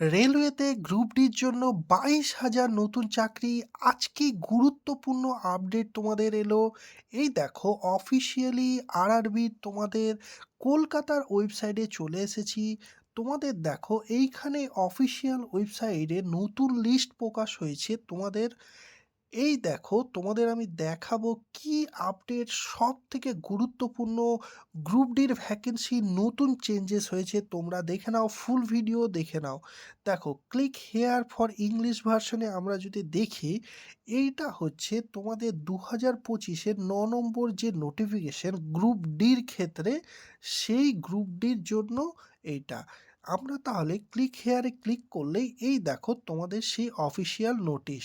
রেলওয়েতে group ডির জন্য বাইশ হাজার নতুন চাকরি। আজকে গুরুত্বপূর্ণ আপডেট তোমাদের এলো। এই দেখো অফিসিয়ালি আরআরবির তোমাদের কলকাতার ওয়েবসাইটে চলে এসেছি। তোমাদের দেখো, এইখানে অফিসিয়াল ওয়েবসাইটে নতুন লিস্ট প্রকাশ হয়েছে তোমাদের। এই দেখো তোমাদের আমি দেখাবো কি আপডেট সব থেকে গুরুত্বপূর্ণ গ্রুপ ডির ভ্যাকেন্সি নতুন চেঞ্জেস হয়েছে। তোমরা দেখে নাও ফুল ভিডিও দেখে নাও। দেখো ক্লিক হেয়ার ফর ইংলিশ ভার্সনে আমরা যদি দেখি, এইটা হচ্ছে তোমাদের দু হাজার পঁচিশের ন নম্বর যে নোটিফিকেশন গ্রুপ ডির ক্ষেত্রে, সেই গ্রুপ ডির জন্য এইটা। আমরা তাহলে ক্লিক হেয়ারে ক্লিক করলেই এই দেখো তোমাদের সেই অফিসিয়াল নোটিশ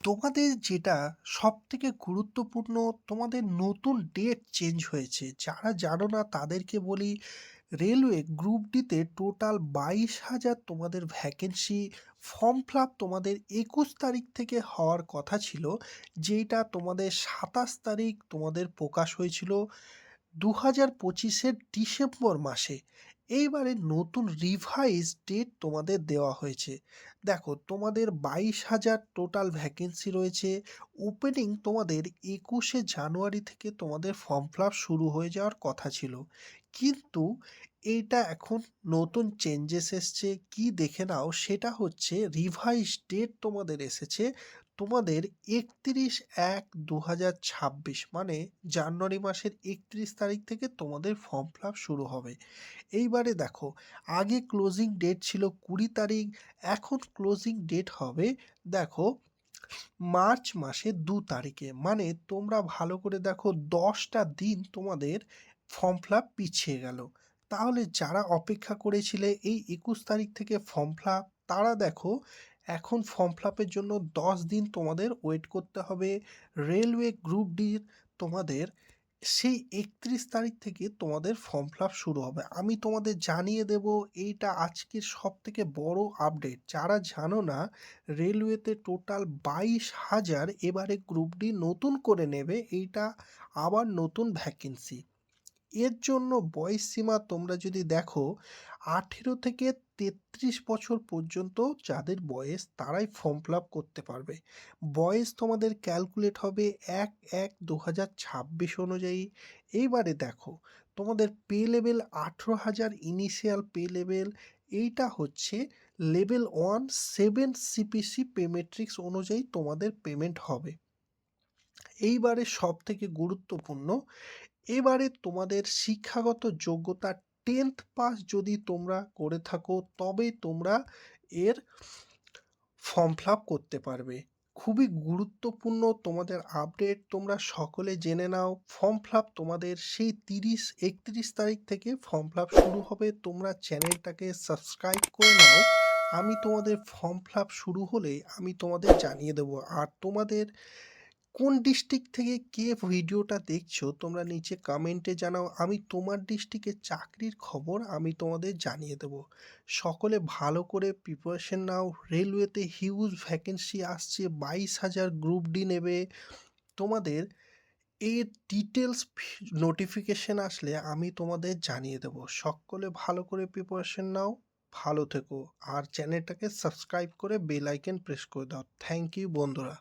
তোমাদের যেটা সবথেকে গুরুত্বপূর্ণ, তোমাদের নতুন ডেট চেঞ্জ হয়েছে, যারা জানো না তাদেরকে বলি রেলওয়ে গ্রুপ ডিতে টোটাল বাইশ হাজার তোমাদের ভ্যাকেন্সি ফর্ম ফিল তোমাদের একুশ তারিখ থেকে হওয়ার কথা ছিল যেটা তোমাদের সাতাশ তারিখ তোমাদের প্রকাশ হয়েছিল। দু হাজার পঁচিশের ডিসেম্বর মাসে এইবারে নতুন রিভাইজ ডেট তোমাদের দেওয়া হয়েছে। দেখো, তোমাদের বাইশ হাজার টোটাল ভ্যাকেন্সি রয়েছে। ওপেনিং তোমাদের একুশে জানুয়ারি থেকে তোমাদের ফর্ম ফিল শুরু হয়ে যাওয়ার কথা ছিল। কিন্তু এইটা এখন নতুন চেঞ্জেস এসছে, কি দেখে নাও, সেটা হচ্ছে রিভাইজ ডেট তোমাদের এসেছে, তোমাদের একত্রিশ এক দু হাজার ছাব্বিশ মানে জানুয়ারি মাসের একত্রিশ তারিখ থেকে তোমাদের ফর্ম ফিল শুরু হবে। এইবারে দেখো, আগে ক্লোজিং ডেট ছিল কুড়ি তারিখ, এখন ক্লোজিং ডেট হবে দেখো মার্চ মাসের দু তারিখে মানে তোমরা ভালো করে দেখো দশটা দিন তোমাদের ফর্ম ফিল পিছিয়ে গেল। তাহলে যারা অপেক্ষা করেছিলে এই একুশ তারিখ থেকে ফর্ম ফিল তারা দেখো এখন ফর্ম ফিল জন্য দশ দিন তোমাদের ওয়েট করতে হবে। রেলওয়ে গ্রুপ ডির তোমাদের সেই একত্রিশ তারিখ থেকে তোমাদের ফর্ম ফিল শুরু হবে। আমি তোমাদের জানিয়ে দেব এইটা আজকের সব থেকে বড় আপডেট যারা জানো না রেলওয়েতে টোটাল বাইশ হাজার এবারে গ্রুপ ডি নতুন করে নেবে, এইটা আবার নতুন ভ্যাকেন্সি এর জন্য বয়স সীমা তোমরা যদি দেখো, আঠেরো থেকে তেত্রিশ বছর পর্যন্ত যাদের বয়স তারাই ফর্ম ফিল আপ করতে পারবে। বয়স তোমাদের ক্যালকুলেট হবে এক এক দু হাজার ছাব্বিশ অনুযায়ী। এইবারে দেখো, তোমাদের পে লেভেল আঠেরো হাজার ইনিশিয়াল পে লেভেল এইটা হচ্ছে level one seven CPC pay matrix অনুযায়ী তোমাদের পেমেন্ট হবে। এইবারে সব থেকে গুরুত্বপূর্ণ। এবারে তোমাদের শিক্ষাগত যোগ্যতা টেন্থ পাস যদি তোমরা করে থাকো, তবে তোমরা এর ফর্ম ফিল করতে পারবে। খুবই গুরুত্বপূর্ণ তোমাদের আপডেট তোমরা সকলে জেনে নাও। ফর্ম ফিল আপ তোমাদের সেই তিরিশ, একত্রিশ তারিখ থেকে ফর্ম ফিল আপ শুরু হবে। তোমরা চ্যানেলটাকে সাবস্ক্রাইব করে নাও। আমি তোমাদের ফর্ম ফিল আপ শুরু হলে আমি তোমাদের জানিয়ে দেবো। আর তোমাদের কোন ডিস্ট্রিক্ট থেকে কে ভিডিওটা দেখছ, তোমরা নিচে কমেন্টে জানাও। আমি তোমার ডিস্ট্রিক্টের চাকরির খবর আমি তোমাদের জানিয়ে দেব। সকলে ভালো করে প্রিপারেশন নাও। রেলওয়েতে হিউজ ভ্যাকেন্সি আসছে, বাইশ হাজার গ্রুপ ডি নেবে। তোমাদের এর ডিটেলস নোটিফিকেশন আসলে আমি তোমাদের জানিয়ে দেব। সকলে ভালো করে প্রিপারেশন নাও, ভালো থেকো। আর চ্যানেলটাকে সাবস্ক্রাইব করে বেল প্রেস করে দাও। থ্যাংক ইউ বন্ধুরা।